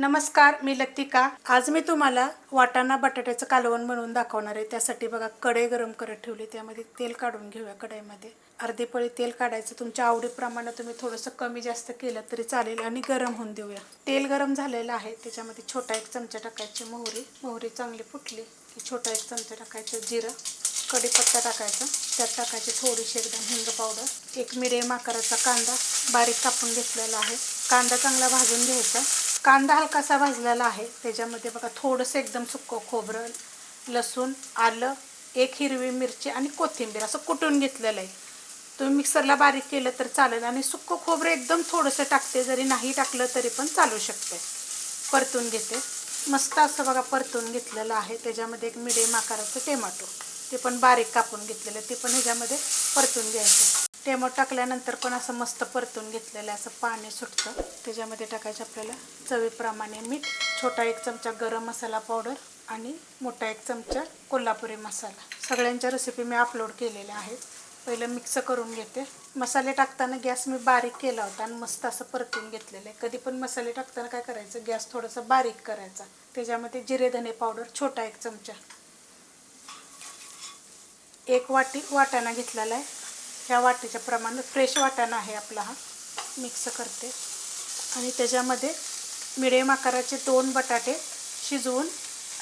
नमस्कार मी लतिका. आज मी तुम्हाला वाटाणा बटाट्याचं कालवण बनवून दाखवणार आहे. त्यासाठी बघा कढई गरम करत ठेवली. त्यामध्ये तेल काढून घेऊया कढईमध्ये. अर्धी पळी तेल काढायचं. तुमच्या आवडीप्रमाणे तुम्ही थोडंसं कमी जास्त केलं तरी चालेल आणि गरम होऊन देऊया. तेल गरम झालेलं आहे. त्याच्यामध्ये छोटा एक चमचा टाकायची मोहरी. मोहरी चांगली फुटली की छोटा एक चमचा टाकायचं जिरं. कढीपत्ता टाकायचा. त्यात टाकायची थोडीशी एकदम हिंग पावडर. एक मिडियम आकाराचा कांदा बारीक कापून घेतलेला आहे. कांदा चांगला भाजून घ्यायचा. कांदा हलकासा भाजलेला आहे. त्याच्यामध्ये बघा थोडंसं एकदम सुक्कं खोबरं लसूण आलं एक हिरवी मिरची आणि कोथिंबीर असं कुटून घेतलेलं आहे. तुम्ही मिक्सरला बारीक केलं तर चालेल आणि सुक्कं खोबरं एकदम थोडंसं टाकते. जरी नाही टाकलं तरी पण चालू शकते. परतून घेते. मस्त असं बघा परतून घेतलेलं आहे. त्याच्यामध्ये एक मिडियम आकाराचं टोमॅटो. ते पण बारीक कापून घेतलेलं ते पण ह्याच्यामध्ये परतून घ्यायचं. टोमॅटो टाकल्यानंतर पण असं मस्त परतून घेतलेलं आहे असं पाणी सुटतं. त्याच्यामध्ये टाकायचं आपल्याला चवीप्रमाणे मीठ छोटा एक चमचा गरम मसाला पावडर आणि मोठा एक चमचा कोल्हापुरी मसाला. सगळ्यांच्या रेसिपी मी अपलोड केलेल्या आहेत. पहिलं मिक्स करून घेते. मसाले टाकताना गॅस मी बारीक केला होता आणि मस्त असं परतून घेतलेलं आहे. कधी पण मसाले टाकताना काय करायचं गॅस थोडंसं बारीक करायचा. त्याच्यामध्ये जिरे धने पावडर छोटा एक चमचा. एक वाटी वाटाणा घेतलेला आहे. ह्या वाटीच्या प्रमाणात फ्रेश वाटाणा आहे आपला हा. मिक्स करते. आणि त्याच्यामध्ये मिडियम आकाराचे दोन बटाटे शिजवून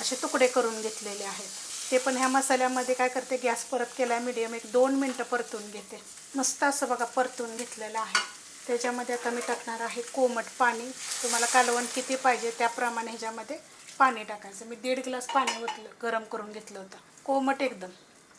असे तुकडे करून घेतलेले आहेत. ते पण ह्या मसाल्यामध्ये काय करते गॅस परत केला आहे मिडियम एक दोन मिनटं परतून घेते. मस्त असं बघा परतून घेतलेलं आहे. त्याच्यामध्ये आता मी टाकणार आहे कोमट पाणी. तुम्हाला कालवण किती पाहिजे त्याप्रमाणे ह्याच्यामध्ये पाणी टाकायचं. मी दीड ग्लास पाणी ओतलं गरम करून घेतलं होतं. कोमट एकदम.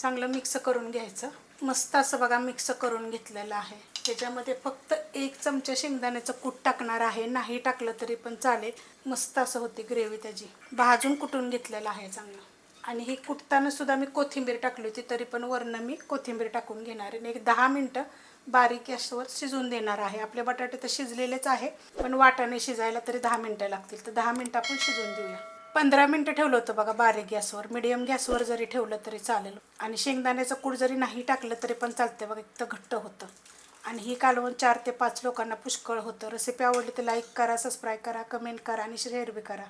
चांगलं मिक्स करून घ्यायचं. मस्त असं बघा मिक्स करून घेतलेलं आहे. त्याच्यामध्ये फक्त एक चमचा शेंगदाण्याचं कूट टाकणार आहे. नाही टाकलं तरी पण चालेल. मस्त असं होती ग्रेव्ही त्याची. भाजून कुटून घेतलेलं आहे चांगलं. आणि ही कुटताना सुद्धा मी कोथिंबीर टाकली होती तरी पण वरनं मी कोथिंबीर टाकून घेणार आहे. आणि एक दहा मिनटं बारीक गॅसवर शिजवून देणार आहे. आपले बटाटे तर शिजलेलेच आहे पण वाटाणे शिजायला तरी दहा मिनटं लागतील. तर दहा मिनटं आपण शिजवून देऊया. पंधरा मिनटं ठेवलं होतं बघा बारीक गॅसवर मिडियम गॅसवर जरी ठेवलं तरी चालेल. आणि शेंगदाण्याचं कूड जरी नाही टाकलं तरी पण चालते बघा इतकं घट्ट होतं. आणि ही कालवण चार ते पाच लोकांना पुष्कळ होतं. रेसिपी आवडली तर लाईक करा सबस्क्राईब करा कमेंट करा आणि शेअर बी करा.